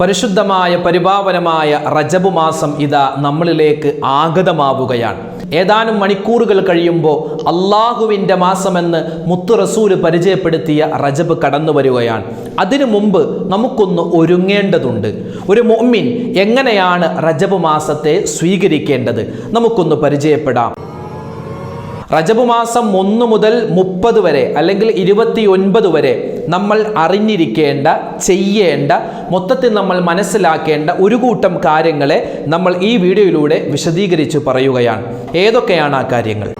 പരിശുദ്ധമായ പരിപാവനമായ റജബ് മാസം ഇതാ നമ്മളിലേക്ക് ആഗതമാവുകയാണ്. ഏതാനും മണിക്കൂറുകൾ കഴിയുമ്പോൾ അള്ളാഹുവിന്റെ മാസമെന്ന് മുത്തു റസൂൽ പരിചയപ്പെടുത്തിയ റജബ് കടന്നു വരികയാണ്. അതിനു മുമ്പ് നമുക്കൊന്ന് ഒരുങ്ങേണ്ടതുണ്ട്. ഒരു മൊമ്മിൻ എങ്ങനെയാണ് റജബ് മാസത്തെ സ്വീകരിക്കേണ്ടത്? നമുക്കൊന്ന് പരിചയപ്പെടാം. റജബ് മാസം ഒന്ന് മുതൽ മുപ്പത് വരെ അല്ലെങ്കിൽ ഇരുപത്തി ഒൻപത് വരെ നമ്മൾ അറിഞ്ഞിരിക്കേണ്ട ചെയ്യേണ്ട മൊത്തത്തിൽ നമ്മൾ മനസ്സിലാക്കേണ്ട ഒരു കൂട്ടം കാര്യങ്ങളെ നമ്മൾ ഈ വീഡിയോയിലൂടെ വിശദീകരിച്ച് പറയുകയാണ്. ഏതൊക്കെയാണ് ആ കാര്യങ്ങൾ?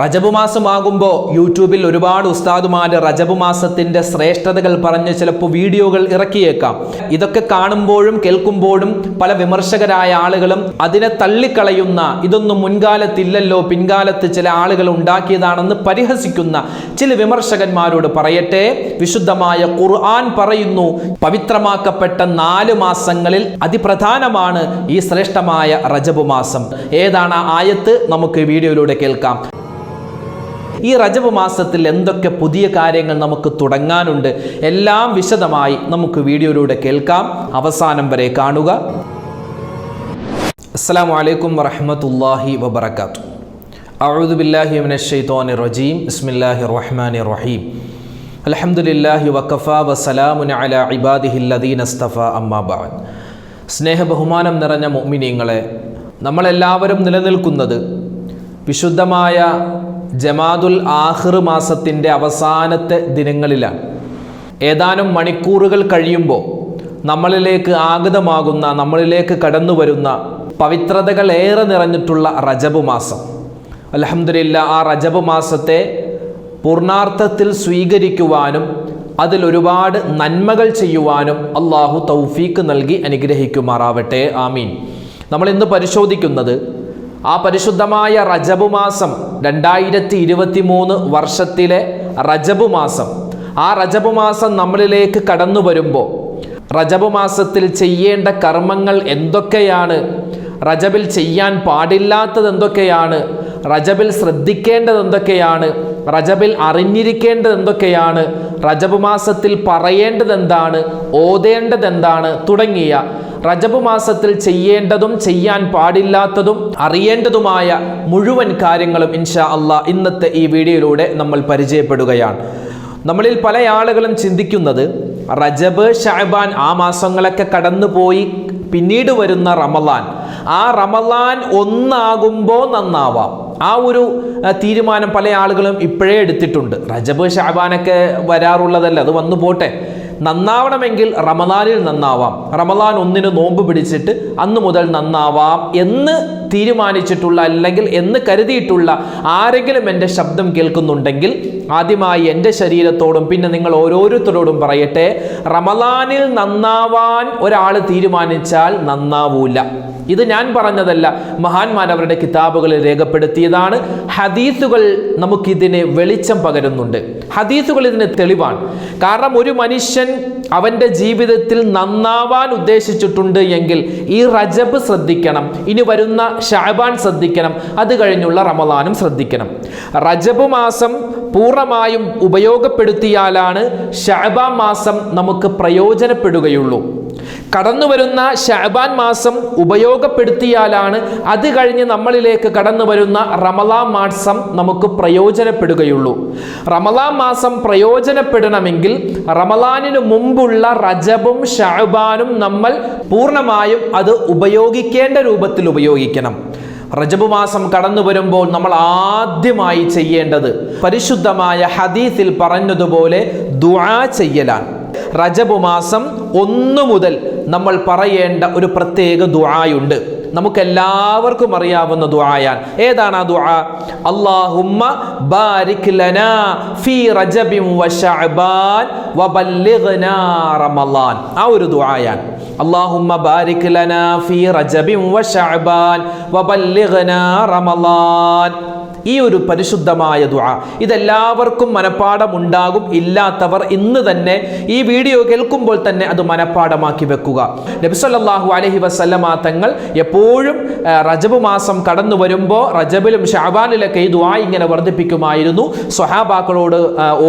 റജബ് മാസമാകുമ്പോൾ യൂട്യൂബിൽ ഒരുപാട് ഉസ്താദുമാർ റജബ് മാസത്തിന്റെ ശ്രേഷ്ഠതകൾ പറഞ്ഞ് ചിലപ്പോൾ വീഡിയോകൾ ഇറക്കിയേക്കാം. ഇതൊക്കെ കാണുമ്പോഴും കേൾക്കുമ്പോഴും പല വിമർശകരായ ആളുകളും അതിനെ തള്ളിക്കളയുന്ന ഇതൊന്നും മുൻകാലത്തില്ലല്ലോ പിൻകാലത്ത് ചില ആളുകൾ ഉണ്ടാക്കിയതാണെന്ന് പരിഹസിക്കുന്ന ചില വിമർശകന്മാരോട് പറയട്ടെ. വിശുദ്ധമായ ഖുർആൻ പറയുന്നു പവിത്രമാക്കപ്പെട്ട നാല് മാസങ്ങളിൽ അതിപ്രധാനമാണ് ഈ ശ്രേഷ്ഠമായ റജബ് മാസം ഏതാണ് ആയത്ത്? നമുക്ക് വീഡിയോയിലൂടെ കേൾക്കാം. ഈ റജബ് മാസത്തിൽ എന്തൊക്കെ പുതിയ കാര്യങ്ങൾ നമുക്ക് തുടങ്ങാനുണ്ട് എല്ലാം വിശദമായി നമുക്ക് വീഡിയോയിലൂടെ കേൾക്കാം അവസാനം വരെ കാണുക അസ്സാം വലൈക്കും വറഹമത്തല്ലാഹി വബർക്കാത്തു أعوذ بالله من الشيطان الرجيم بسم الله الرحمن الرحيم الحمد لله وكفى وسلام على عباده الذين اصطفى أما بعد സ്നേഹ ബഹുമാനം നിറഞ്ഞ മുഅ്മിനീങ്ങളെ നമ്മളെല്ലാവരും നിലനിൽക്കുന്നത് വിശുദ്ധമായ ജമാദുൽ ആഹിർ മാസത്തിന്റെ അവസാനത്തെ ദിനങ്ങളിലാണ്. ഏതാനും മണിക്കൂറുകൾ കഴിയുമ്പോൾ നമ്മളിലേക്ക് ആഗതമാകുന്ന നമ്മളിലേക്ക് കടന്നു വരുന്ന പവിത്രതകൾ ഏറെ നിറഞ്ഞിട്ടുള്ള റജബ് മാസം. അലഹമില്ല ആ റജബ് മാസത്തെ പൂർണാർത്ഥത്തിൽ സ്വീകരിക്കുവാനും അതിൽ ഒരുപാട് നന്മകൾ ചെയ്യുവാനും അള്ളാഹു തൗഫീക്ക് നൽകി അനുഗ്രഹിക്കുമാറാവട്ടെ. ആമീൻ. നമ്മൾ ഇന്ന് പരിശോധിക്കുന്നത് ആ പരിശുദ്ധമായ റജബ് മാസം രണ്ടായിരത്തി ഇരുപത്തി മൂന്ന് വർഷത്തിലെ റജബ് മാസം. ആ റജബ് മാസം നമ്മളിലേക്ക് കടന്നു വരുമ്പോൾ റജബ് മാസത്തിൽ ചെയ്യേണ്ട കർമ്മങ്ങൾ എന്തൊക്കെയാണ്? റജബിൽ ചെയ്യാൻ പാടില്ലാത്തത് എന്തൊക്കെയാണ്? റജബിൽ ശ്രദ്ധിക്കേണ്ടത് എന്തൊക്കെയാണ്? റജബിൽ അറിഞ്ഞിരിക്കേണ്ടത് എന്തൊക്കെയാണ്? റജബ് മാസത്തിൽ പറയേണ്ടത് എന്താണ്? ഓതേണ്ടത് എന്താണ്? തുടങ്ങിയ റജബ് മാസത്തിൽ ചെയ്യേണ്ടതും ചെയ്യാൻ പാടില്ലാത്തതും അറിയേണ്ടതുമായ മുഴുവൻ കാര്യങ്ങളും ഇൻഷാ അള്ളാ ഇന്നത്തെ ഈ വീഡിയോയിലൂടെ നമ്മൾ പരിചയപ്പെടുകയാണ്. നമ്മളിൽ പല ആളുകളും ചിന്തിക്കുന്നത് റജബ് ഷാബാൻ ആ മാസങ്ങളൊക്കെ കടന്നുപോയി പിന്നീട് വരുന്ന റമലാൻ ആ റമലാൻ ഒന്നാകുമ്പോൾ നന്നാവാം. ആ ഒരു തീരുമാനം പല ആളുകളും ഇപ്പോഴേ എടുത്തിട്ടുണ്ട്. റജബ് ഷാബാനൊക്കെ വരാറുള്ളതല്ല? അത് വന്നു പോട്ടെ. നന്നാവണമെങ്കിൽ റമദാനിൽ നന്നാവാം. റമദാൻ ഒന്നിന് നോമ്പ് പിടിച്ചിട്ട് അന്ന് മുതൽ നന്നാവാം എന്ന് തീരുമാനിച്ചിട്ടുള്ള അല്ലെങ്കിൽ എന്ന് കരുതിയിട്ടുള്ള ആരെങ്കിലും എന്റെ ശബ്ദം കേൾക്കുന്നുണ്ടെങ്കിൽ ആദ്യമായി എന്റെ ശരീരത്തോടും പിന്നെ നിങ്ങൾ ഓരോരുത്തരോടും പറയട്ടെ റമദാനിൽ നന്നാവാൻ ഒരാൾ തീരുമാനിച്ചാൽ നന്നാവൂല. ഇത് ഞാൻ പറഞ്ഞതല്ല മഹാന്മാർ അവരുടെ കിതാബുകളിൽ രേഖപ്പെടുത്തിയതാണ്. ഹദീസുകൾ നമുക്കിതിനെ വെളിച്ചം പകരുന്നുണ്ട്. ഹദീസുകൾ ഇതിന് തെളിവാണ്. കാരണം ഒരു മനുഷ്യൻ അവന്റെ ജീവിതത്തിൽ നന്നാവാൻ ഉദ്ദേശിച്ചിട്ടുണ്ട് എങ്കിൽ ഈ റജബ് ശ്രദ്ധിക്കണം ഇനി വരുന്ന ഷാബാൻ ശ്രദ്ധിക്കണം അത് കഴിഞ്ഞുള്ള റമദാനും ശ്രദ്ധിക്കണം. റജബ് മാസം പൂർണമായും ഉപയോഗപ്പെടുത്തിയാലാണ് ഷാബാൻ മാസം നമുക്ക് പ്രയോജനപ്പെടുകയുള്ളൂ. കടന്നു വരുന്ന ഷാബാൻ മാസം ഉപയോഗപ്പെടുത്തിയാലാണ് അത് കഴിഞ്ഞ് നമ്മളിലേക്ക് കടന്നു വരുന്ന റമലാ മാസം നമുക്ക് പ്രയോജനപ്പെടുകയുള്ളൂ. റമലാ മാസം പ്രയോജനപ്പെടണമെങ്കിൽ റമലാനിനു മുമ്പുള്ള റജബും ഷാബാനും നമ്മൾ പൂർണമായും അത് ഉപയോഗിക്കേണ്ട രൂപത്തിൽ ഉപയോഗിക്കണം. റജബ് മാസം കടന്നു വരുമ്പോൾ നമ്മൾ ആദ്യമായി ചെയ്യേണ്ടത് പരിശുദ്ധമായ ഹദീസിൽ പറഞ്ഞതുപോലെ ദുആ ചെയ്യലാണ്. റജബ് മാസം ഒന്നു മുതൽ നമ്മൾ പറയേണ്ട ഒരു പ്രത്യേക ദുആയുണ്ട്. നമുക്കെല്ലാവർക്കും അറിയാവുന്ന ദുആയാൻ ഏതാണ് ആ ദുആ? അല്ലാഹുമ്മ ബാരിക് ലനാ ഫീ റജബിൻ വശഅബാൻ ശഅബാൻ റമളാൻ. ആ ഒരു ദുആയാൻ അല്ലാഹുമ്മ ബാരിക് ലനാ ഫീ റജബിൻ വശഅബാൻ ശഅബാൻ റമളാൻ. ഈ ഒരു പരിശുദ്ധമായ ദുആ. ഇതെല്ലാവർക്കും മനപ്പാടമുണ്ടാകും ഇല്ലാത്തവർ ഇന്ന് തന്നെ ഈ വീഡിയോ കേൾക്കുമ്പോൾ തന്നെ അത് മനപ്പാടമാക്കി വെക്കുക. നബിസല്ലാഹു അലഹി വസല്ലമ തങ്ങൾ എപ്പോഴും റജബ് മാസം കടന്നു വരുമ്പോൾ റജബിലും ഷാബാനിലൊക്കെ ഈ ദുആ ഇങ്ങനെ വർദ്ധിപ്പിക്കുമായിരുന്നു. സ്വഹാബാക്കളോട്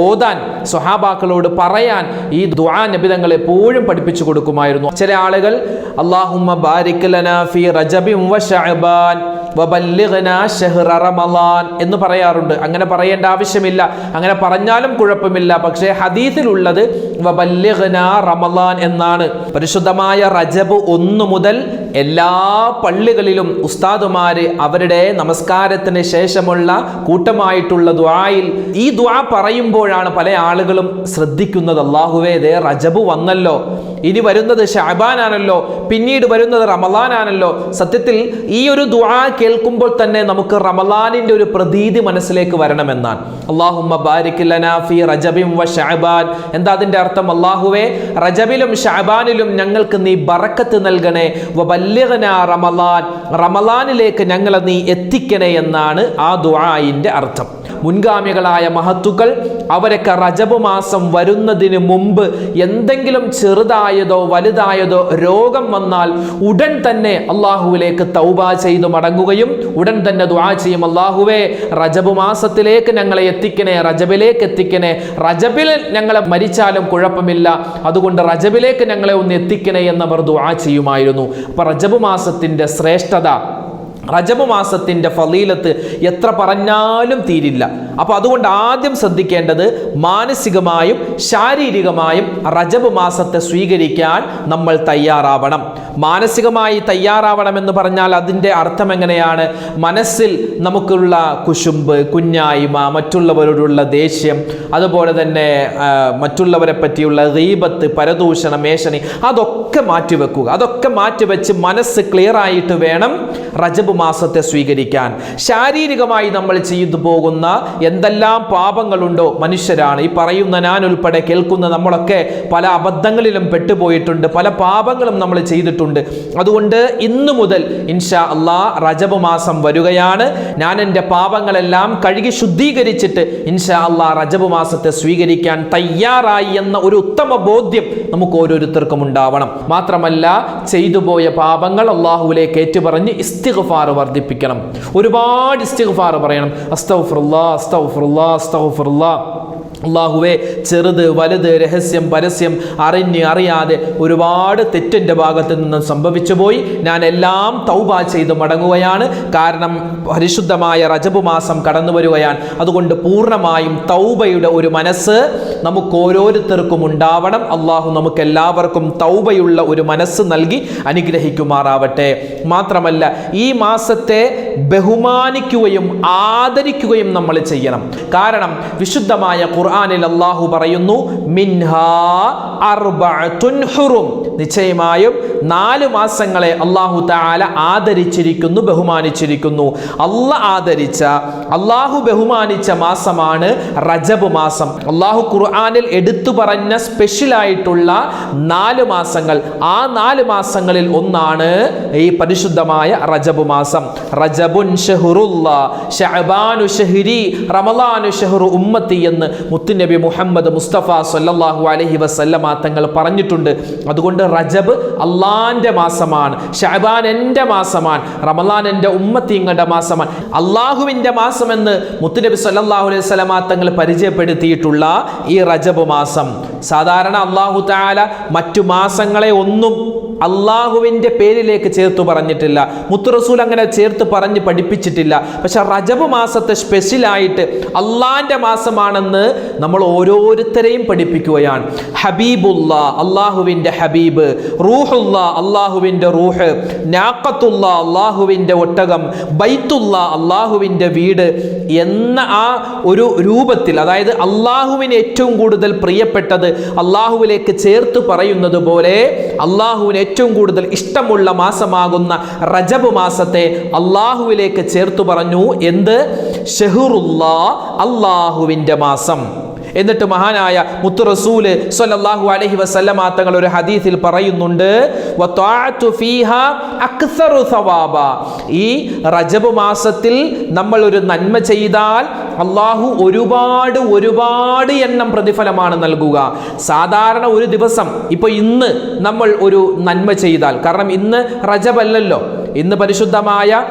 ഓതാൻ സ്വഹാബാക്കളോട് പറയാൻ ഈ ദുആ നബിതങ്ങൾ എപ്പോഴും പഠിപ്പിച്ചു കൊടുക്കുമായിരുന്നു. ചില ആളുകൾ അള്ളാഹുമ്മ ബാരിക്കലന ലനാ ഫി റജബിൻ വ ശഅബാൻ എന്ന് പറയാറുണ്ട്. അങ്ങനെ പറയേണ്ട ആവശ്യമില്ല. അങ്ങനെ പറഞ്ഞാലും കുഴപ്പമില്ല. പക്ഷേ ഹദീസിലുള്ളത് റമളാൻ എന്നാണ്. പരിശുദ്ധമായ റജബ് ഒന്ന് മുതൽ എല്ലാ പള്ളികളിലും ഉസ്താദുമാര് അവരുടെ നമസ്കാരത്തിന് ശേഷമുള്ള കൂട്ടമായിട്ടുള്ള ദ്വായിൽ ഈ ദ്വാ പറയുമ്പോഴാണ് പല ആളുകളും ശ്രദ്ധിക്കുന്നത്. അള്ളാഹുവേ ദേ റജബ് വന്നല്ലോ. ഇനി വരുന്നത് ഷാബാനാണല്ലോ പിന്നീട് വരുന്നത് റമലാനാണല്ലോ സത്യത്തിൽ ഈ ഒരു ദുആ കേൾക്കുമ്പോൾ തന്നെ നമുക്ക് റമലാനിന്റെ ഒരു പ്രതീതി മനസ്സിലേക്ക് വരണമെന്നാണ്. അള്ളാഹുമ്മ റജബിൻ വ ഷഅബാൻ. എന്താ അതിന്റെ അർത്ഥം? അള്ളാഹുവെ റജബിലും ഷഹബാനിലും ഞങ്ങൾക്ക് നീ ബറക്കത്ത് നൽകണേ. വ റമലാൻ. റമലാനിലേക്ക് ഞങ്ങളെ നീ എത്തിക്കണേ എന്നാണ് ആ ദുആയിന്റെ അർത്ഥം. മുൻഗാമികളായ മഹത്തുക്കൾ അവരൊക്കെ റജബ് മാസം വരുന്നതിന് മുമ്പ് എന്തെങ്കിലും ചെറുതായതോ വലുതായതോ രോഗം വന്നാൽ ഉടൻ തന്നെ അള്ളാഹുവിലേക്ക് തൗബ ചെയ്തു മടങ്ങുകയും ഉടൻ തന്നെ ദുആ ചെയ്യും അള്ളാഹുവേ റജബ് മാസത്തിലേക്ക് ഞങ്ങളെ എത്തിക്കണേ റജബിലേക്ക് എത്തിക്കണേ. റജബിൽ ഞങ്ങളെ മരിച്ചാലും കുഴപ്പമില്ല. അതുകൊണ്ട് റജബിലേക്ക് ഞങ്ങളെ ഒന്ന് എത്തിക്കണേ എന്നവർ ദുആ ചെയ്യുമായിരുന്നു. അപ്പൊ റജബ് മാസത്തിന്റെ ശ്രേഷ്ഠത റജബ് മാസത്തിന്റെ ഫലീലത്ത് എത്ര പറഞ്ഞാലും തീരില്ല. അപ്പോൾ അതുകൊണ്ട് ആദ്യം ശ്രദ്ധിക്കേണ്ടത് മാനസികമായും ശാരീരികമായും റജബ് മാസത്തെ സ്വീകരിക്കാൻ നമ്മൾ തയ്യാറാവണം. മാനസികമായി തയ്യാറാവണം എന്ന് പറഞ്ഞാൽ അതിന്റെ അർത്ഥം എങ്ങനെയാണ്? മനസ്സിൽ നമുക്കുള്ള കുശുമ്പ് കുഞ്ഞായ്മ മറ്റുള്ളവരോടുള്ള ദേഷ്യം അതുപോലെ തന്നെ മറ്റുള്ളവരെ പറ്റിയുള്ള റീബത്ത് പരദൂഷണം മേശനി അതൊക്കെ മാറ്റിവെക്കുക. അതൊക്കെ മാറ്റിവെച്ച് മനസ്സ് ക്ലിയർ ആയിട്ട് വേണം റജബ് മാസത്തെ സ്വീകരിക്കാൻ. ശാരീരികമായി നമ്മൾ ചെയ്തു പോകുന്ന എന്തെല്ലാം പാപങ്ങളുണ്ടോ മനുഷ്യരാണ്. ഈ പറയുന്ന ഞാൻ ഉൾപ്പെടെ കേൾക്കുന്ന നമ്മളൊക്കെ പല അബദ്ധങ്ങളിലും പെട്ടുപോയിട്ടുണ്ട്. പല പാപങ്ങളും നമ്മൾ ചെയ്തിട്ടുണ്ട്. അതുകൊണ്ട് ഇന്നു മുതൽ ഇൻഷാ അള്ളാ റജബ് മാസം വരികയാണ്. ഞാൻ എന്റെ പാപങ്ങളെല്ലാം കഴുകി ശുദ്ധീകരിച്ചിട്ട് ഇൻഷാ അള്ളാ റജബ് മാസത്തെ സ്വീകരിക്കാൻ തയ്യാറായി എന്ന ഒരു ഉത്തമ ബോധ്യം നമുക്ക് ഓരോരുത്തർക്കും ഉണ്ടാവണം. മാത്രമല്ല ചെയ്തു പോയ പാപങ്ങൾ അള്ളാഹുവിലേക്ക് ഏറ്റുപറഞ്ഞ് ഇസ്തിഗ്ഫാർ വർദ്ധിപ്പിക്കണം. ഒരുപാട് ഇസ്തിഗ്ഫാർ പറയണം. അസ്തൗഫുറുല്ലാ അസ്തൗഫുറുല്ലാ അസ്തഗ്ഫിറുല്ലാ. അള്ളാഹുവെ ചെറുത് വലുത് രഹസ്യം പരസ്യം അറിഞ്ഞ് അറിയാതെ ഒരുപാട് തെറ്റിന്റെ ഭാഗത്ത് നിന്നും സംഭവിച്ചു പോയി. ഞാൻ എല്ലാം തൗബ ചെയ്ത് മടങ്ങുകയാണ്. കാരണം പരിശുദ്ധമായ റജബ് മാസം കടന്നു വരികയാണ്. അതുകൊണ്ട് പൂർണമായും തൗബയുടെ ഒരു മനസ്സ് നമുക്ക് ഓരോരുത്തർക്കും ഉണ്ടാവണം. അള്ളാഹു നമുക്ക് എല്ലാവർക്കും തൗബയുള്ള ഒരു മനസ്സ് നൽകി അനുഗ്രഹിക്കുമാറാവട്ടെ. മാത്രമല്ല ഈ മാസത്തെ ബഹുമാനിക്കുകയും ആദരിക്കുകയും നമ്മൾ ചെയ്യണം. കാരണം വിശുദ്ധമായ ഖുർആനിൽ അള്ളാഹു പറയുന്നു മിൻഹാ ഹുറും. നിശ്ചയമായും നാല് മാസങ്ങളെ അള്ളാഹു താല ആദരിച്ചിരിക്കുന്നു ബഹുമാനിച്ചിരിക്കുന്നു. അല്ല ആദരിച്ച അള്ളാഹു ബഹുമാനിച്ച മാസമാണ് റജബ് മാസം. അള്ളാഹു ഖുർആനിൽ എടുത്തു പറഞ്ഞ സ്പെഷ്യൽ ആയിട്ടുള്ള നാല് മാസങ്ങൾ. ആ നാല് മാസങ്ങളിൽ ഒന്നാണ് ഈ പരിശുദ്ധമായ റജബ് മാസം. റജബുൻ ഷഹുറുല്ല ഷഅബാനു ഷഹരി റമലാനു ഷഹറു ഉമ്മത്തി എന്ന് മുത്തുനബി മുഹമ്മദ് മുസ്തഫ സല്ലല്ലാഹു അലഹി വസല്ലമ തങ്ങൾ പറഞ്ഞിട്ടുണ്ട്. അതുകൊണ്ട് റജബ് അള്ളാന്റെ മാസമാണ് ഷഅബാൻ എന്റെ മാസമാണ് റമലാൻ എന്റെ ഉമ്മത്തിങ്ങളുടെ മാസമാണ്. അള്ളാഹുവിന്റെ മാസമെന്ന് മുത്തുനബി സല്ലല്ലാഹു അലൈഹി വസല്ലമ തങ്ങൾ പരിചയപ്പെടുത്തിയിട്ടുള്ള ഈ റജബ് മാസം. സാധാരണ അള്ളാഹു താല മറ്റു മാസങ്ങളെ ഒന്നും അള്ളാഹുവിന്റെ പേരിലേക്ക് ചേർത്ത് പറഞ്ഞിട്ടില്ല. മുത്തു റസൂൽ അങ്ങനെ ചേർത്ത് പറഞ്ഞ് പഠിപ്പിച്ചിട്ടില്ല. പക്ഷെ റജബ് മാസത്തെ സ്പെഷ്യലായിട്ട് അള്ളാഹിന്റെ മാസമാണെന്ന് നമ്മൾ ഓരോരുത്തരെയും പഠിപ്പിക്കുകയാണ്. ഹബീബുല്ല അള്ളാഹുവിന്റെ ഹബീബ്. റൂഹുല്ല അള്ളാഹുവിന്റെ റൂഹ്. നാക്കത്തുള്ള അള്ളാഹുവിന്റെ ഒട്ടകം. ബൈത്തുള്ള അള്ളാഹുവിന്റെ വീട് എന്ന ആ ഒരു രൂപത്തിൽ അതായത് അള്ളാഹുവിന് ഏറ്റവും കൂടുതൽ പ്രിയപ്പെട്ടത് അള്ളാഹുവിലേക്ക് ചേർത്ത് പറയുന്നത് പോലെ അള്ളാഹുവിന് ഏറ്റവും കൂടുതൽ ഇഷ്ടമുള്ള മാസമാകുന്ന റജബ് മാസത്തെ അള്ളാഹുവിലേക്ക് ചേർത്തു പറഞ്ഞു. എന്ത്? ഷെഹുറുല്ലാ അള്ളാഹുവിന്റെ മാസം. എന്നിട്ട് മഹാനായ മുത്തു റസൂൽ സ്വല്ലല്ലാഹു അലൈഹി വസല്ലമ തങ്ങൾ ഒരു ഹദീസിൽ പറയുന്നുണ്ട് ഈ റജബ് മാസത്തിൽ നമ്മൾ ഒരു നന്മ ചെയ്താൽ അള്ളാഹു ഒരുപാട് ഒരുപാട് എണ്ണം പ്രതിഫലമാണ് നൽകുക. സാധാരണ ഒരു ദിവസം ഇപ്പൊ ഇന്ന് നമ്മൾ ഒരു നന്മ ചെയ്താൽ കാരണം ഇന്ന് റജബല്ലല്ലോ. ഇന്ന് പരിശുദ്ധമായ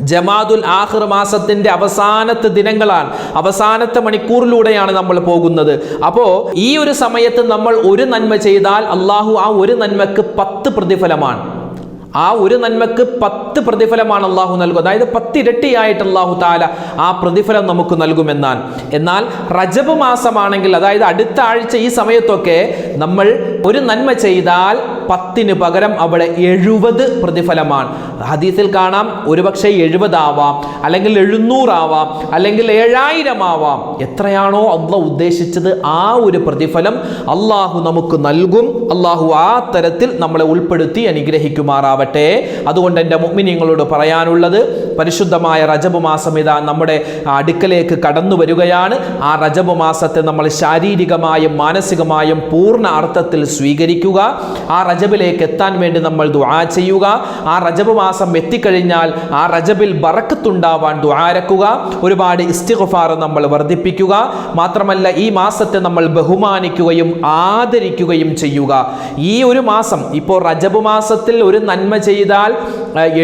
ജമാദുൽ ആഹ് മാസത്തിന്റെ അവസാനത്തെ ദിനങ്ങളാണ്. അവസാനത്തെ മണിക്കൂറിലൂടെയാണ് നമ്മൾ പോകുന്നത്. അപ്പോൾ ഈ ഒരു സമയത്ത് നമ്മൾ ഒരു നന്മ ചെയ്താൽ അള്ളാഹു ആ ഒരു നന്മക്ക് പത്ത് പ്രതിഫലമാണ്. ആ ഒരു നന്മക്ക് പത്ത് പ്രതിഫലമാണ് അള്ളാഹു നൽകുക. അതായത് പത്തിരട്ടിയായിട്ട് അള്ളാഹു താല ആ പ്രതിഫലം നമുക്ക് നൽകുമെന്നാണ്. എന്നാൽ റജബ് മാസമാണെങ്കിൽ അതായത് അടുത്ത ആഴ്ച ഈ സമയത്തൊക്കെ നമ്മൾ ഒരു നന്മ ചെയ്താൽ പത്തിന് പകരം അവിടെ എഴുപത് പ്രതിഫലമാണ്. ഹദീസിൽ കാണാം ഒരുപക്ഷെ എഴുപതാവാം അല്ലെങ്കിൽ എഴുന്നൂറാവാം അല്ലെങ്കിൽ ഏഴായിരം ആവാം എത്രയാണോ അല്ല ഉദ്ദേശിച്ചത് ആ ഒരു പ്രതിഫലം അള്ളാഹു നമുക്ക് നൽകും. അള്ളാഹു ആ തരത്തിൽ നമ്മളെ ഉൾപ്പെടുത്തി അനുഗ്രഹിക്കുമാറാവട്ടെ. അതുകൊണ്ട് എന്റെ മുമ്മിനിങ്ങളോട് പറയാനുള്ളത് പരിശുദ്ധമായ റജബ് മാസം ഇതാ നമ്മുടെ അടുക്കലേക്ക് കടന്നു വരികയാണ്. ആ റജബ് മാസത്തെ നമ്മൾ ശാരീരികമായും മാനസികമായും പൂർണ അർത്ഥത്തിൽ സ്വീകരിക്കുക. ആ റജബിലേക്ക് എത്താൻ വേണ്ടി നമ്മൾ ദുആ ചെയ്യുക. ആ റജബ് മാസം എത്തിക്കഴിഞ്ഞാൽ ആ റജബിൽ ബറക്കത്തുണ്ടാവാൻ ദുആരക്കുക ഒരുപാട് ഇസ്തിഗ്ഫാർ നമ്മൾ വർദ്ധിപ്പിക്കുക. മാത്രമല്ല ഈ മാസത്തെ നമ്മൾ ബഹുമാനിക്കുകയും ആദരിക്കുകയും ചെയ്യുക. ഈ ഒരു മാസം ഇപ്പോൾ റജബ് മാസത്തിൽ ഒരു നന്മ ചെയ്താൽ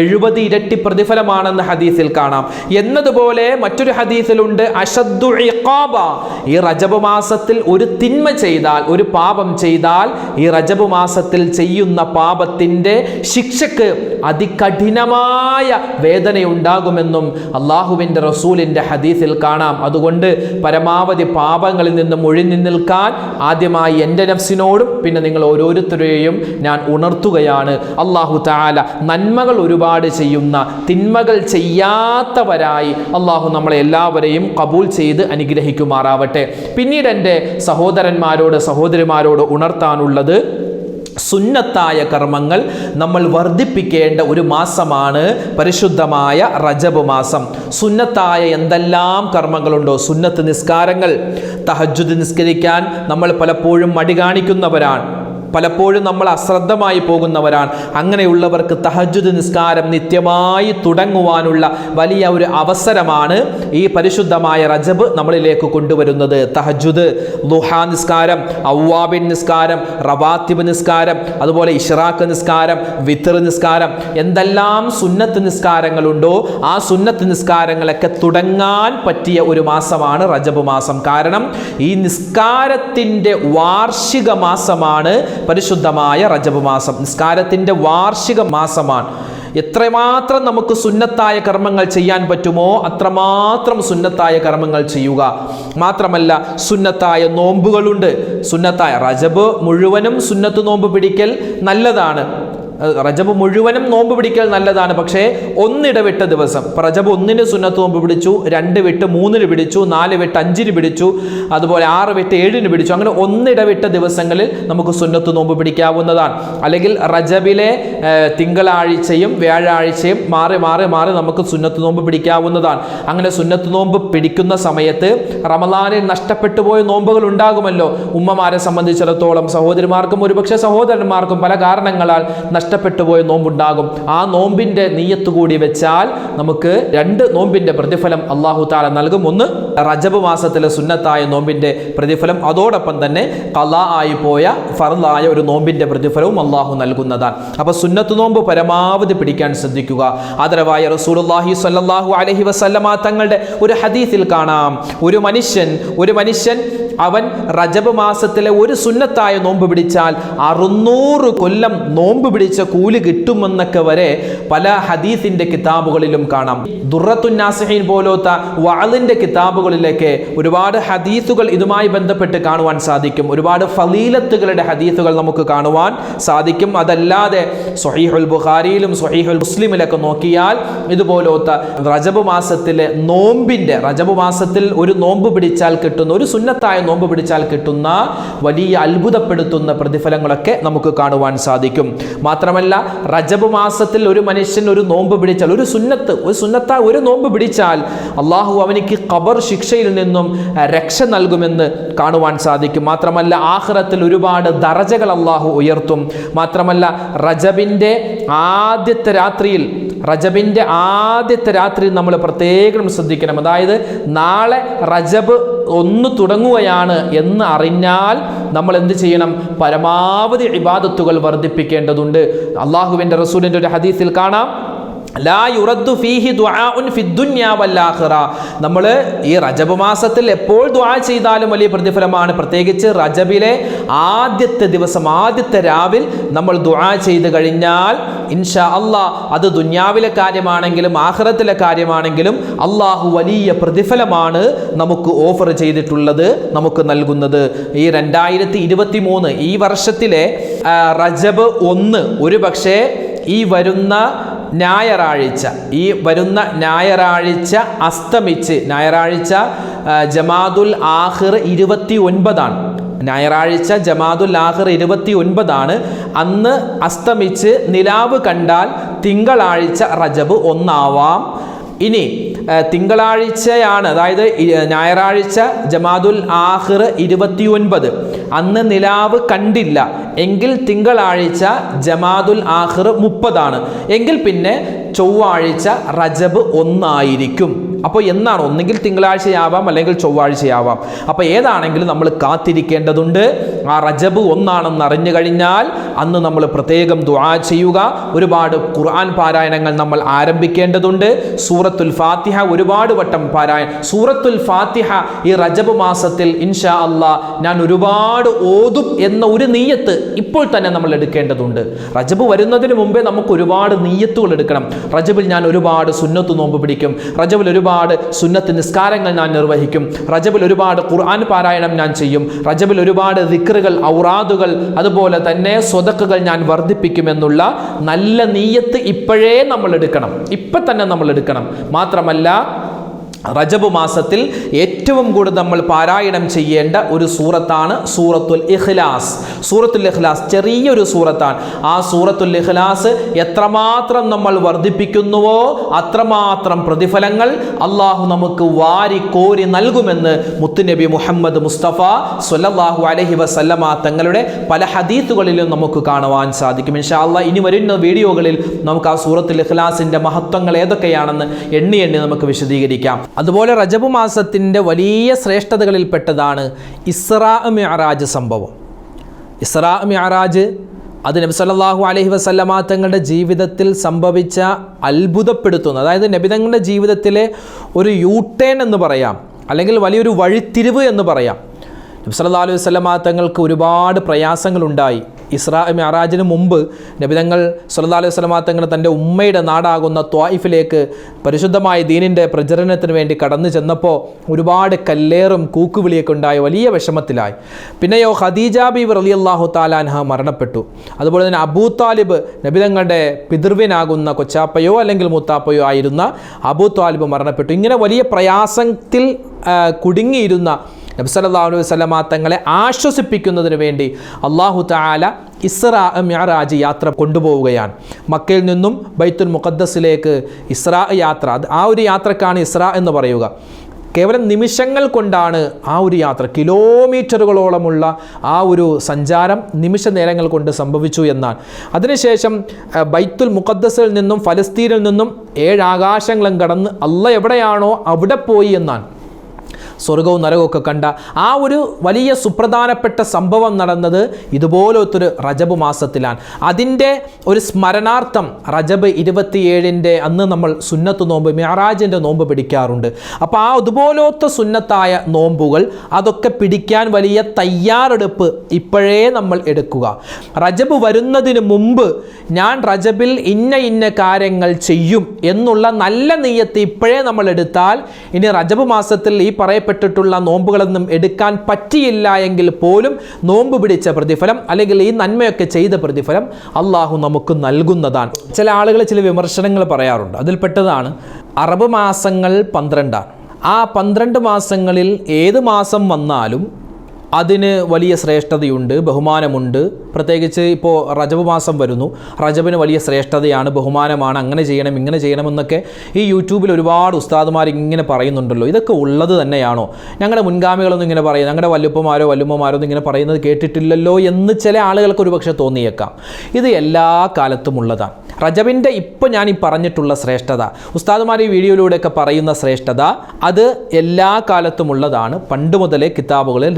എഴുപത് ഇരട്ടി പ്രതിഫലമാണെന്ന് ഹദീസിൽ കാണാം. എന്നതുപോലെ മറ്റൊരു ഹദീസിലുണ്ട് അഷദ്ദു ഇഖാബ. ഈ റജബ് മാസത്തിൽ ഒരു തിന്മ ചെയ്താൽ ഒരു പാപം ചെയ്താൽ ഈ റജബ് മാസത്തിൽ ചെയ്യുന്ന പാപത്തിന്റെ ശിക്ഷക്ക് അതികഠിനമായ വേദനയുണ്ടാകുമെന്നും അള്ളാഹുവിന്റെ റസൂലിന്റെ ഹദീസിൽ കാണാം. അതുകൊണ്ട് പരമാവധി പാപങ്ങളിൽ നിന്നും ഒഴിഞ്ഞു നിൽക്കാൻ ആദ്യമായി എന്റെ നഫ്സിനോടും പിന്നെ നിങ്ങൾ ഓരോരുത്തരെയും ഞാൻ ഉണർത്തുകയാണ്. അള്ളാഹു താല നന്മകൾ ഒരുപാട് ചെയ്യുന്ന തിന്മകൾ ചെയ്യാത്തവരായി അള്ളാഹു നമ്മളെ എല്ലാവരെയും കബൂൽ ചെയ്ത് അനുഗ്രഹിക്കുമാറാവട്ടെ. പിന്നീട് എന്റെ സഹോദരന്മാരോട് സഹോദരിമാരോട് ഉണർത്താനുള്ളത് സുന്നത്തായ കർമ്മങ്ങൾ നമ്മൾ വർദ്ധിപ്പിക്കേണ്ട ഒരു മാസമാണ് പരിശുദ്ധമായ റജബ് മാസം. സുന്നത്തായ എന്തെല്ലാം കർമ്മങ്ങളുണ്ടോ? സുന്നത്ത് നിസ്കാരങ്ങൾ. തഹജുദ് നിസ്കരിക്കാൻ നമ്മൾ പലപ്പോഴും മടി കാണിക്കുന്നവരാണ്. പലപ്പോഴും നമ്മൾ അശ്രദ്ധമായി പോകുന്നവരാണ്. അങ്ങനെയുള്ളവർക്ക് തഹജുദ് നിസ്കാരം നിത്യമായി തുടങ്ങുവാനുള്ള വലിയ ഒരു അവസരമാണ് ഈ പരിശുദ്ധമായ റജബ് നമ്മളിലേക്ക് കൊണ്ടുവരുന്നത്. തഹജുദ് ലുഹാ നിസ്കാരം ഔവാബിൻ നിസ്കാരം റവാത്തിബ് നിസ്കാരം അതുപോലെ ഇഷ്റാഖ് നിസ്കാരം വിത്തർ നിസ്കാരം എന്തെല്ലാം സുന്നത്ത് നിസ്കാരങ്ങളുണ്ടോ ആ സുന്നത്ത് നിസ്കാരങ്ങളൊക്കെ തുടങ്ങാൻ പറ്റിയ ഒരു മാസമാണ് റജബ് മാസം. കാരണം ഈ നിസ്കാരത്തിന്റെ വാർഷിക മാസമാണ് പരിശുദ്ധമായ റജബ് മാസം നിസ്കാരത്തിന്റെ വാർഷിക മാസമാണ്. എത്രമാത്രം നമുക്ക് സുന്നത്തായ കർമ്മങ്ങൾ ചെയ്യാൻ പറ്റുമോ അത്രമാത്രം സുന്നത്തായ കർമ്മങ്ങൾ ചെയ്യുക. മാത്രമല്ല സുന്നത്തായ നോമ്പുകളുണ്ട്. സുന്നത്തായ റജബ് മുഴുവനും സുന്നത്ത് നോമ്പ് പിടിക്കൽ നല്ലതാണ്. റജബ് മുഴുവനും നോമ്പ് പിടിക്കൽ നല്ലതാണ്. പക്ഷേ ഒന്നിടവിട്ട ദിവസം. റജബ് ഒന്നിന് സുന്നത്ത് നോമ്പ് പിടിച്ചു രണ്ട് വിട്ട് മൂന്നിന് പിടിച്ചു നാല് വിട്ട് അഞ്ചിന് പിടിച്ചു അതുപോലെ ആറ് വിട്ട് ഏഴിന് പിടിച്ചു. അങ്ങനെ ഒന്നിടവിട്ട ദിവസങ്ങളിൽ നമുക്ക് സുന്നത്ത് നോമ്പ് പിടിക്കാവുന്നതാണ്. അല്ലെങ്കിൽ റജബിലെ തിങ്കളാഴ്ചയും വ്യാഴാഴ്ചയും മാറി മാറി മാറി നമുക്ക് സുന്നത്ത് നോമ്പ് പിടിക്കാവുന്നതാണ്. അങ്ങനെ സുന്നത്ത് നോമ്പ് പിടിക്കുന്ന സമയത്ത് റമലാനിൽ നഷ്ടപ്പെട്ടു പോയ നോമ്പുകൾ ഉണ്ടാകുമല്ലോ. ഉമ്മമാരെ സംബന്ധിച്ചിടത്തോളം സഹോദരിമാർക്കും ഒരുപക്ഷെ സഹോദരന്മാർക്കും പല കാരണങ്ങളാൽ നഷ്ടപ്പെട്ടു പോയ നോമ്പുണ്ടാകും. ആ നോമ്പിന്റെ നീയത്ത് കൂടി വെച്ചാൽ നമുക്ക് രണ്ട് നോമ്പിന്റെ പ്രതിഫലം അള്ളാഹു താല നൽകും. ഒന്ന് റജബ് മാസത്തിലെ സുന്നത്തായ നോമ്പിന്റെ പ്രതിഫലം. അതോടൊപ്പം തന്നെ കല ആയി പോയ ഫറലായ ഒരു നോമ്പിന്റെ പ്രതിഫലവും അള്ളാഹു നൽകുന്നതാണ്. അപ്പൊ സുന്നത്ത് നോമ്പ് പരമാവധി പിടിക്കാൻ ശ്രദ്ധിക്കുക. ആദരവായ റസൂലുള്ളാഹി സ്വല്ലല്ലാഹു അലഹി വസല്ലമ തങ്ങളുടെ ഒരു ഹദീസിൽ കാണാം. ഒരു മനുഷ്യൻ ഒരു മനുഷ്യൻ അവൻ റജബ് മാസത്തിലെ ഒരു സുന്നത്തായ നോമ്പ് പിടിച്ചാൽ അറുന്നൂറ് കൊല്ലം നോമ്പ് പിടിച്ച കൂലി കിട്ടുമെന്നൊക്കെ വരെ പല ഹദീസിന്റെ കിതാബുകളിലും കാണാം. ദുറത്തുന്നാസിഹീൻ പോലത്തെ വാളിന്റെ കിതാബുകളിലേക്ക് ഒരുപാട് ഹദീസുകൾ ഇതുമായി ബന്ധപ്പെട്ട് കാണുവാൻ സാധിക്കും. ഒരുപാട് ഫലീലത്തുകളുടെ ഹദീസുകൾ നമുക്ക് കാണുവാൻ സാധിക്കും. അതല്ലാതെ സൊഹീഹുൽ ബുഖാരിയിലും സൊഹീഹുൽ മുസ്ലിമിലൊക്കെ നോക്കിയാൽ ഇതുപോലത്തെ റജബ് മാസത്തിലെ നോമ്പിന്റെ റജബ് മാസത്തിൽ ഒരു നോമ്പ് പിടിച്ചാൽ കിട്ടുന്ന ഒരു സുന്നത്തായ നോമ്പ് പിടിച്ചാൽ കിട്ടുന്ന വലിയ അത്ഭുതപ്പെടുത്തുന്ന പ്രതിഫലങ്ങളൊക്കെ നമുക്ക് കാണുവാൻ സാധിക്കും. മാത്രം മാത്രമല്ല റജബ് മാസത്തിൽ ഒരു മനുഷ്യൻ ഒരു നോമ്പ് പിടിച്ചാൽ ഒരു സുന്നത്ത് ഒരു സുന്നത്ത ഒരു നോമ്പ് പിടിച്ചാൽ അള്ളാഹു അവനിക്ക് ഖബർ ശിക്ഷയിൽ നിന്നും രക്ഷ നൽകുമെന്ന് കാണുവാൻ സാധിക്കും. മാത്രമല്ല ആഹ്റത്തിൽ ഒരുപാട് ദറജകൾ അള്ളാഹു ഉയർത്തും. മാത്രമല്ല റജബിന്റെ ആദ്യത്തെ രാത്രിയിൽ റജബിന്റെ ആദ്യത്തെ രാത്രി നമ്മൾ പ്രത്യേകം ശ്രദ്ധിക്കണം. അതായത് നാളെ റജബ് ഒന്ന് തുടങ്ങുകയാണ് എന്ന് അറിഞ്ഞാൽ നമ്മൾ എന്ത് ചെയ്യണം? പരമാവധി ഇബാദത്തുകൾ വർദ്ധിപ്പിക്കേണ്ടതുണ്ട്. അള്ളാഹുവിന്റെ റസൂലിന്റെ ഒരു ഹദീസിൽ കാണാം. നമ്മൾ ഈ റജബ് മാസത്തിൽ എപ്പോൾ ദ്വാ ചെയ്താലും വലിയ പ്രതിഫലമാണ്. പ്രത്യേകിച്ച് റജബിലെ ആദ്യത്തെ ദിവസം ആദ്യത്തെ രാവിൽ നമ്മൾ ദ്വാ ചെയ്ത് കഴിഞ്ഞാൽ ഇൻഷാ അല്ലാ അത് ദുന്യാവിലെ കാര്യമാണെങ്കിലും ആഹ്റത്തിലെ കാര്യമാണെങ്കിലും അള്ളാഹു വലിയ പ്രതിഫലമാണ് നമുക്ക് ഓഫർ ചെയ്തിട്ടുള്ളത് നമുക്ക് നൽകുന്നത്. ഈ രണ്ടായിരത്തി ഇരുപത്തി മൂന്ന് ഈ വർഷത്തിലെ റജബ് ഒന്ന് ഒരു പക്ഷേ ഈ വരുന്ന ഞായറാഴ്ച ഈ വരുന്ന ഞായറാഴ്ച അസ്തമിച്ച് ഞായറാഴ്ച ജമാദുൽ ആഹിർ ഇരുപത്തി ഒൻപതാണ് ഞായറാഴ്ച ജമാതുൽ ആഹിർ ഇരുപത്തി ഒൻപതാണ് അന്ന് അസ്തമിച്ച് നിലാവ് കണ്ടാൽ തിങ്കളാഴ്ച റജബ് ഒന്നാവാം. ഇനി തിങ്കളാഴ്ചയാണ് അതായത് ഞായറാഴ്ച ജമാതുൽ ആഹിർ ഇരുപത്തി ഒൻപത് അന്ന് നിലാവ് കണ്ടില്ല. എങ്കിൽ തിങ്കളാഴ്ച ജമാതുൽ ആഹിർ മുപ്പതാണ്. എങ്കിൽ പിന്നെ ചൊവ്വാഴ്ച റജബ് ഒന്നായിരിക്കും. അപ്പോൾ എന്നാണ്? ഒന്നെങ്കിൽ തിങ്കളാഴ്ചയാവാം അല്ലെങ്കിൽ ചൊവ്വാഴ്ചയാവാം. അപ്പോൾ ഏതാണെങ്കിലും നമ്മൾ കാത്തിരിക്കേണ്ടതുണ്ട്. ആ റജബ് ഒന്നാണെന്ന് അറിഞ്ഞു കഴിഞ്ഞാൽ അന്ന് നമ്മൾ പ്രത്യേകം ദുആ ചെയ്യുക. ഒരുപാട് ഖുർആൻ പാരായണങ്ങൾ നമ്മൾ ആരംഭിക്കേണ്ടതുണ്ട്. സൂറത്തുൽ ഫാത്തിഹ ഒരുപാട് വട്ടം പാരായണം സൂറത്തുൽ ഫാത്തിഹ ഈ റജബ് മാസത്തിൽ ഇൻഷാ അള്ളാ ഞാൻ ഒരുപാട് ഓതും എന്ന ഒരു നീയത്ത് ഇപ്പോൾ തന്നെ നമ്മൾ എടുക്കേണ്ടതുണ്ട്. റജബ് വരുന്നതിന് മുമ്പേ നമുക്ക് ഒരുപാട് നീയത്തുകൾ എടുക്കണം. റജബിൽ ഞാൻ ഒരുപാട് സുന്നത്ത് നോമ്പ് പിടിക്കും. റജബിൽ ഒരുപാട് സുന്നത്ത് നിസ്കാരങ്ങൾ ഞാൻ നിർവഹിക്കും. റജബിൽ ഒരുപാട് ഖുർആൻ പാരായണം ഞാൻ ചെയ്യും. റജബിൽ ഒരുപാട് ദിക്റുകൾ ഔറാദുകൾ അതുപോലെ തന്നെ സ്വതക്കുകൾ ഞാൻ വർദ്ധിപ്പിക്കുമെന്നുള്ള നല്ല നീയത്ത് ഇപ്പോഴേ നമ്മൾ എടുക്കണം. ഇപ്പം തന്നെ നമ്മൾ എടുക്കണം. മാത്രമല്ല റജബ് മാസത്തിൽ ഏറ്റവും കൂടുതൽ നമ്മൾ പാരായണം ചെയ്യേണ്ട ഒരു സൂറത്താണ് സൂറത്തുൽ ഇഖ്ലാസ്. സൂറത്തുൽ ഇഖ്ലാസ് ചെറിയൊരു സൂറത്താണ്. ആ സൂറത്തുൽ ഇഖ്ലാസ് എത്രമാത്രം നമ്മൾ വർദ്ധിപ്പിക്കുന്നുവോ അത്രമാത്രം പ്രതിഫലങ്ങൾ അള്ളാഹു നമുക്ക് വാരി കോരി നൽകുമെന്ന് മുത്തുനബി മുഹമ്മദ് മുസ്തഫ സൊല്ലാഹു അലഹി വസല്ലമ തങ്ങളുടെ പല ഹദീത്തുകളിലും നമുക്ക് കാണുവാൻ സാധിക്കും. ഇൻഷാ ഇനി വരുന്ന വീഡിയോകളിൽ നമുക്ക് ആ സൂറത്തുൽ ഇഖ്ലാസിന്റെ മഹത്വങ്ങൾ ഏതൊക്കെയാണെന്ന് എണ്ണി എണ്ണി നമുക്ക് വിശദീകരിക്കാം. അതുപോലെ റജബ് മാസത്തിന്റെ വലിയ ശ്രേഷ്ഠതകളിൽപ്പെട്ടതാണ് ഇസ്രാ മിഅറാജ് സംഭവം. ഇസ്രാ മിഅറാജ് അത് നബി സല്ലല്ലാഹു അലൈഹി വസല്ലമ തങ്ങളുടെ ജീവിതത്തിൽ സംഭവിച്ച അത്ഭുതപ്പെടുത്തുന്ന അതായത് നബി തങ്ങളുടെ ജീവിതത്തിലെ ഒരു യൂട്ടേൺ എന്ന് പറയാം അല്ലെങ്കിൽ വലിയൊരു വഴിത്തിരിവ് എന്ന് പറയാം. നബി സല്ലല്ലാഹു അലൈഹി വസല്ലമ തങ്ങൾക്ക് ഒരുപാട് പ്രയാസങ്ങളുണ്ടായി. ഇസ്രാ മെഹറാജിന് മുമ്പ് നബിതങ്ങൾ സല്ലല്ലാഹു അലൈഹി സ്വലമാ തങ്ങൾ തന്റെ ഉമ്മയുടെ നാടാകുന്ന ത്വായിഫിലേക്ക് പരിശുദ്ധമായ ദീനിന്റെ പ്രചരണത്തിന് വേണ്ടി കടന്നു ചെന്നപ്പോൾ ഒരുപാട് കല്ലേറും കൂക്കുവിളിയൊക്കെ ഉണ്ടായി വലിയ വിഷമത്തിലായി. പിന്നെയോ ഖദീജ റലി അള്ളാഹു താലാൻഹ മരണപ്പെട്ടു. അതുപോലെ തന്നെ അബൂ താലിബ് നബിതങ്ങളുടെ പിതൃവിനാകുന്ന കൊച്ചാപ്പയോ അല്ലെങ്കിൽ മുത്താപ്പയോ ആയിരുന്ന അബൂ താലിബ് മരണപ്പെട്ടു. ഇങ്ങനെ വലിയ പ്രയാസത്തിൽ കുടുങ്ങിയിരുന്ന നബി സല്ലല്ലാഹു അലൈഹി തങ്ങളെ ആശ്വസിപ്പിക്കുന്നതിന് വേണ്ടി അള്ളാഹു താല ഇസ്രാ മിഅറാജ് യാത്ര കൊണ്ടുപോവുകയാണ്. മക്കയിൽ നിന്നും ബൈത്തുൽ മുഖദ്ദസിലേക്ക് ഇസ്രാ യാത്ര ആ ഒരു യാത്രക്കാണ് ഇസ്രാ എന്ന് പറയുക. കേവലം നിമിഷങ്ങൾ കൊണ്ടാണ് ആ ഒരു യാത്ര കിലോമീറ്ററുകളോളമുള്ള ആ ഒരു സഞ്ചാരം നിമിഷ നേരങ്ങൾ കൊണ്ട് സംഭവിച്ചു എന്നാണ്. അതിനുശേഷം ബൈത്തുൽ മുഖദ്ദസിൽ നിന്നും ഫലസ്തീനിൽ നിന്നും ഏഴാകാശങ്ങളും കടന്ന് അല്ല എവിടെയാണോ അവിടെ പോയി എന്നാണ്. സ്വർഗവും നരകവും കണ്ട ആ ഒരു വലിയ സുപ്രധാനപ്പെട്ട സംഭവം നടന്നത് ഇതുപോലത്തൊരു റജബ് മാസത്തിലാണ്. അതിന്റെ ഒരു സ്മരണാർത്ഥം റജബ് ഇരുപത്തിയേഴിന്റെ അന്ന് നമ്മൾ സുന്നത്ത് നോമ്പ് മിയറാജിന്റെ നോമ്പ് പിടിക്കാറുണ്ട്. അപ്പോൾ ആ ഇതുപോലത്തെ സുന്നത്തായ നോമ്പുകൾ അതൊക്കെ പിടിക്കാൻ വലിയ തയ്യാറെടുപ്പ് ഇപ്പോഴേ നമ്മൾ എടുക്കുക. റജബ് വരുന്നതിന് മുമ്പ് ഞാൻ റജബിൽ ഇന്ന ഇന്ന കാര്യങ്ങൾ ചെയ്യും എന്നുള്ള നല്ല നീയത്ത് ഇപ്പോഴേ നമ്മൾ എടുത്താൽ ഇനി റജബ് മാസത്തിൽ ഈ പറയപ്പെട്ടിട്ടുള്ള നോമ്പുകളൊന്നും എടുക്കാൻ പറ്റിയില്ല എങ്കിൽ പോലും നോമ്പ് പിടിച്ച പ്രതിഫലം അല്ലെങ്കിൽ ഈ നന്മയൊക്കെ ചെയ്ത പ്രതിഫലം അള്ളാഹു നമുക്ക് നൽകുന്നതാണ്. ചില ആളുകൾ ചില വിമർശനങ്ങൾ പറയാറുണ്ട്. അതിൽപ്പെട്ടതാണ് അറബ് മാസങ്ങൾ പന്ത്രണ്ടാണ് ആ പന്ത്രണ്ട് മാസങ്ങളിൽ ഏത് മാസം വന്നാലും അതിന് വലിയ ശ്രേഷ്ഠതയുണ്ട് ബഹുമാനമുണ്ട്. പ്രത്യേകിച്ച് ഇപ്പോൾ റജബ് മാസം വരുന്നു. റജബിന് വലിയ ശ്രേഷ്ഠതയാണ് ബഹുമാനമാണ്. അങ്ങനെ ചെയ്യണം ഇങ്ങനെ ചെയ്യണമെന്നൊക്കെ ഈ യൂട്യൂബിൽ ഒരുപാട് ഉസ്താദുമാർ ഇങ്ങനെ പറയുന്നുണ്ടല്ലോ. ഇതൊക്കെ ഉള്ളത് തന്നെയാണോ? ഞങ്ങളുടെ മുൻഗാമികളൊന്നും ഇങ്ങനെ പറയും ഞങ്ങളുടെ വല്ലുപ്പമാരോ വല്ലുമ്മമാരോ ഒന്നും ഇങ്ങനെ പറയുന്നത് കേട്ടിട്ടില്ലല്ലോ എന്ന് ചില ആളുകൾക്ക് ഒരുപക്ഷെ തോന്നിയേക്കാം. ഇത് എല്ലാ കാലത്തും ഉള്ളതാണ്. റജബിന്റെ ഇപ്പോൾ ഞാൻ ഈ പറഞ്ഞിട്ടുള്ള ശ്രേഷ്ഠത ഉസ്താദുമാർ ഈ വീഡിയോയിലൂടെയൊക്കെ പറയുന്ന ശ്രേഷ്ഠത അത് എല്ലാ കാലത്തും ഉള്ളതാണ്. പണ്ട് മുതലേ കിതാബുകളിൽ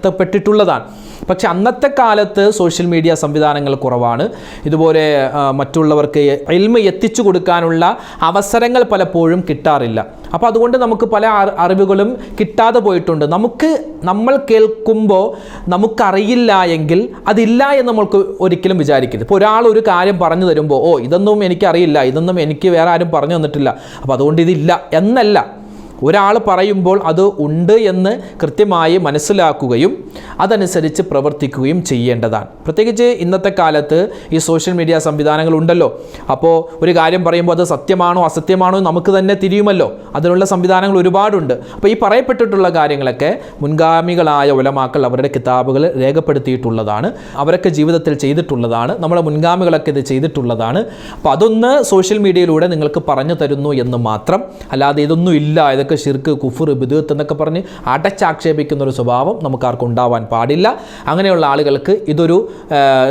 രേഖപ്പെടുത്തപ്പെട്ടിട്ടുള്ളതാണ് പക്ഷെ അന്നത്തെ കാലത്ത് സോഷ്യൽ മീഡിയ സംവിധാനങ്ങൾ കുറവാണ്. ഇതുപോലെ മറ്റുള്ളവർക്ക് എൽമ എത്തിച്ചു കൊടുക്കാനുള്ള അവസരങ്ങൾ പലപ്പോഴും കിട്ടാറില്ല. അപ്പോൾ അതുകൊണ്ട് നമുക്ക് പല അറിവുകളും കിട്ടാതെ പോയിട്ടുണ്ട്. നമുക്ക് നമ്മൾ കേൾക്കുമ്പോൾ നമുക്കറിയില്ല എങ്കിൽ അതില്ല എന്ന് നമ്മൾക്ക് ഒരിക്കലും വിചാരിക്കരുത്. ഇപ്പോൾ ഒരാൾ ഒരു കാര്യം പറഞ്ഞു തരുമ്പോൾ ഓ ഇതൊന്നും എനിക്കറിയില്ല. ഇതൊന്നും എനിക്ക് വേറെ ആരും പറഞ്ഞു തന്നിട്ടില്ല. അപ്പോൾ അതുകൊണ്ട് ഇതില്ല. എന്നല്ല. ഒരാൾ പറയുമ്പോൾ അത് ഉണ്ട് എന്ന് കൃത്യമായി മനസ്സിലാക്കുകയും അതനുസരിച്ച് പ്രവർത്തിക്കുകയും ചെയ്യേണ്ടതാണ്. പ്രത്യേകിച്ച് ഇന്നത്തെ കാലത്ത് ഈ സോഷ്യൽ മീഡിയ സംവിധാനങ്ങൾ ഉണ്ടല്ലോ. അപ്പോൾ ഒരു കാര്യം പറയുമ്പോൾ അത് സത്യമാണോ അസത്യമാണോ നമുക്ക് തന്നെ തിരിയുമല്ലോ. അതിനുള്ള സംവിധാനങ്ങൾ ഒരുപാടുണ്ട്. അപ്പോൾ ഈ പറയപ്പെട്ടിട്ടുള്ള കാര്യങ്ങളൊക്കെ മുൻഗാമികളായ ഉലമാക്കൾ അവരുടെ കിതാബുകൾ രേഖപ്പെടുത്തിയിട്ടുള്ളതാണ്. അവരൊക്കെ ജീവിതത്തിൽ ചെയ്തിട്ടുള്ളതാണ്. നമ്മുടെ മുൻഗാമികളൊക്കെ ഇത് ചെയ്തിട്ടുള്ളതാണ്. അപ്പോൾ അതൊന്ന് സോഷ്യൽ മീഡിയയിലൂടെ നിങ്ങൾക്ക് പറഞ്ഞു തരുന്നു എന്ന് മാത്രം. അല്ലാതെ ഇതൊന്നും ഇല്ല. ഷിർക്ക് കുഫർ ബിദുത്ത് എന്നൊക്കെ പറഞ്ഞ് അടച്ചാക്ഷേപിക്കുന്ന ഒരു സ്വഭാവം നമുക്കാർക്കും ഉണ്ടാവാൻ പാടില്ല. അങ്ങനെയുള്ള ആളുകൾക്ക് ഇതൊരു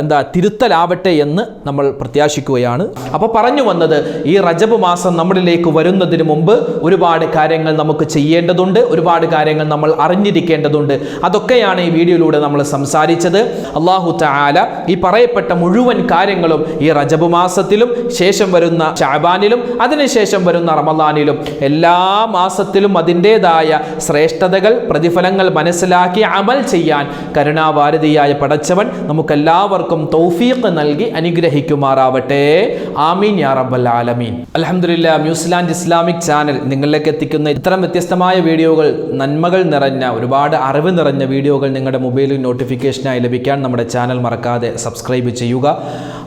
എന്താ തിരുത്തലാവട്ടെ എന്ന് നമ്മൾ പ്രത്യാശിക്കുകയാണ്. അപ്പോൾ പറഞ്ഞു വന്നത് ഈ റജബ് മാസം നമ്മളിലേക്ക് വരുന്നതിന് മുമ്പ് ഒരുപാട് കാര്യങ്ങൾ നമുക്ക് ചെയ്യേണ്ടതുണ്ട് ഒരുപാട് കാര്യങ്ങൾ നമ്മൾ അറിഞ്ഞിരിക്കേണ്ടതുണ്ട്. അതൊക്കെയാണ് ഈ വീഡിയോയിലൂടെ നമ്മൾ സംസാരിച്ചത്. അള്ളാഹു തആല ഈ പറയപ്പെട്ട മുഴുവൻ കാര്യങ്ങളും ഈ റജബ് മാസത്തിലും ശേഷം വരുന്ന ഷാബാനിലും അതിനുശേഷം വരുന്ന റമദാനിലും എല്ലാ മാസത്തിലും അതിന്റെതായ ശ്രേഷ്ഠതകൾ പ്രതിഫലങ്ങൾ മനസ്സിലാക്കി അമൽ ചെയ്യാൻ കരുണാഭാരതിയായ പടച്ചവൻ നമുക്കെല്ലാവർക്കും തൗഫീഖ് നൽകി അനുഗ്രഹിക്കുമാറാവട്ടെ. ആമീൻ യാ റബ്ബൽ ആലമീൻ. അൽഹംദുലില്ലാ ന്യൂസിലാൻഡ് ഇസ്ലാമിക് ചാനൽ നിങ്ങളിലേക്ക് എത്തിക്കുന്ന ഇത്തരം വ്യത്യസ്തമായ വീഡിയോകൾ നന്മകൾ നിറഞ്ഞ ഒരുപാട് അറിവ് നിറഞ്ഞ വീഡിയോകൾ നിങ്ങളുടെ മൊബൈലിൽ നോട്ടിഫിക്കേഷനായി ലഭിക്കാൻ നമ്മുടെ ചാനൽ മറക്കാതെ സബ്സ്ക്രൈബ് ചെയ്യുക.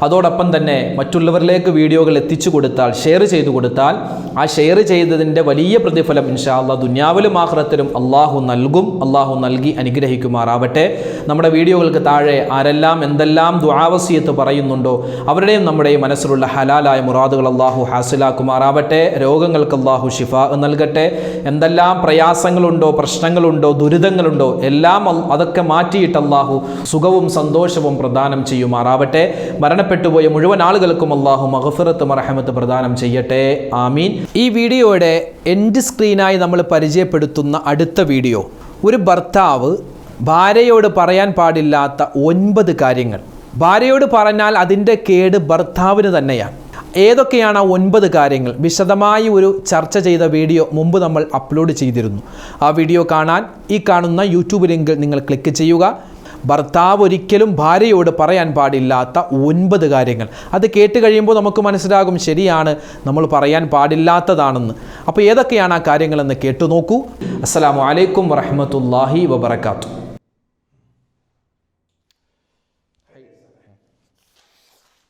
അതോടൊപ്പം തന്നെ മറ്റുള്ളവരിലേക്ക് വീഡിയോകൾ എത്തിച്ചു കൊടുത്താൽ ഷെയർ ചെയ്തു കൊടുത്താൽ ആ ഷെയർ ചെയ്തതിന്റെ വലിയ പ്രതിഫലം ഇൻഷാ അള്ളാഹ് ദുന്യാവിലും ആഹ്റത്തിലും അള്ളാഹു നൽകും അള്ളാഹു നൽകി അനുഗ്രഹിക്കുമാറാവട്ടെ. നമ്മുടെ വീഡിയോകൾക്ക് താഴെ ആരെല്ലാം എന്തെല്ലാം ദുആവസിയത്ത് പറയുന്നുണ്ടോ അവരുടെയും നമ്മുടെയും മനസ്സിലുള്ള ഹലാലായ മുറാദുകൾ അള്ളാഹു ഹാസിലാക്കുമാറാവട്ടെ. രോഗങ്ങൾക്ക് അള്ളാഹു ഷിഫ നൽകട്ടെ. എന്തെല്ലാം പ്രയാസങ്ങളുണ്ടോ പ്രശ്നങ്ങളുണ്ടോ ദുരിതങ്ങളുണ്ടോ എല്ലാം അതൊക്കെ മാറ്റിയിട്ട് അള്ളാഹു സുഖവും സന്തോഷവും പ്രദാനം ചെയ്യുമാറാവട്ടെ. മരണപ്പെട്ടുപോയ മുഴുവൻ ആളുകൾക്കും അള്ളാഹു മഹഫിറത്ത് മറഹമത്ത് പ്രദാനം ചെയ്യട്ടെ. ആമീൻ. ഈ വീഡിയോയുടെ എൻഡ് സ്ക്രീനായി നമ്മൾ പരിചയപ്പെടുത്തുന്ന അടുത്ത വീഡിയോ. ഒരു ഭർത്താവ് ഭാര്യയോട് പറയാൻ പാടില്ലാത്ത ഒൻപത് കാര്യങ്ങൾ. ഭാര്യയോട് പറഞ്ഞാൽ അതിന്റെ കേട് ഭർത്താവിന് തന്നെയാണ്. ഏതൊക്കെയാണ് ആ ഒൻപത് കാര്യങ്ങൾ? വിശദമായി ഒരു ചർച്ച ചെയ്ത വീഡിയോ മുമ്പ് നമ്മൾ അപ്ലോഡ് ചെയ്തിരുന്നു. ആ വീഡിയോ കാണാൻ ഈ കാണുന്ന യൂട്യൂബ് ലിങ്കിൽ നിങ്ങൾ ക്ലിക്ക് ചെയ്യുക. ഭർത്താവ് ഒരിക്കലും ഭാര്യയോട് പറയാൻ പാടില്ലാത്ത ഒൻപത് കാര്യങ്ങൾ. അത് കേട്ട് കഴിയുമ്പോൾ നമുക്ക് മനസ്സിലാകും ശരിയാണ് നമ്മൾ പറയാൻ പാടില്ലാത്തതാണെന്ന്. അപ്പോൾ ഏതൊക്കെയാണ് ആ കാര്യങ്ങളെന്ന് കേട്ടു നോക്കൂ. അസ്സാം വലൈക്കും വറഹമത്തല്ലാഹി വബർക്കാത്തു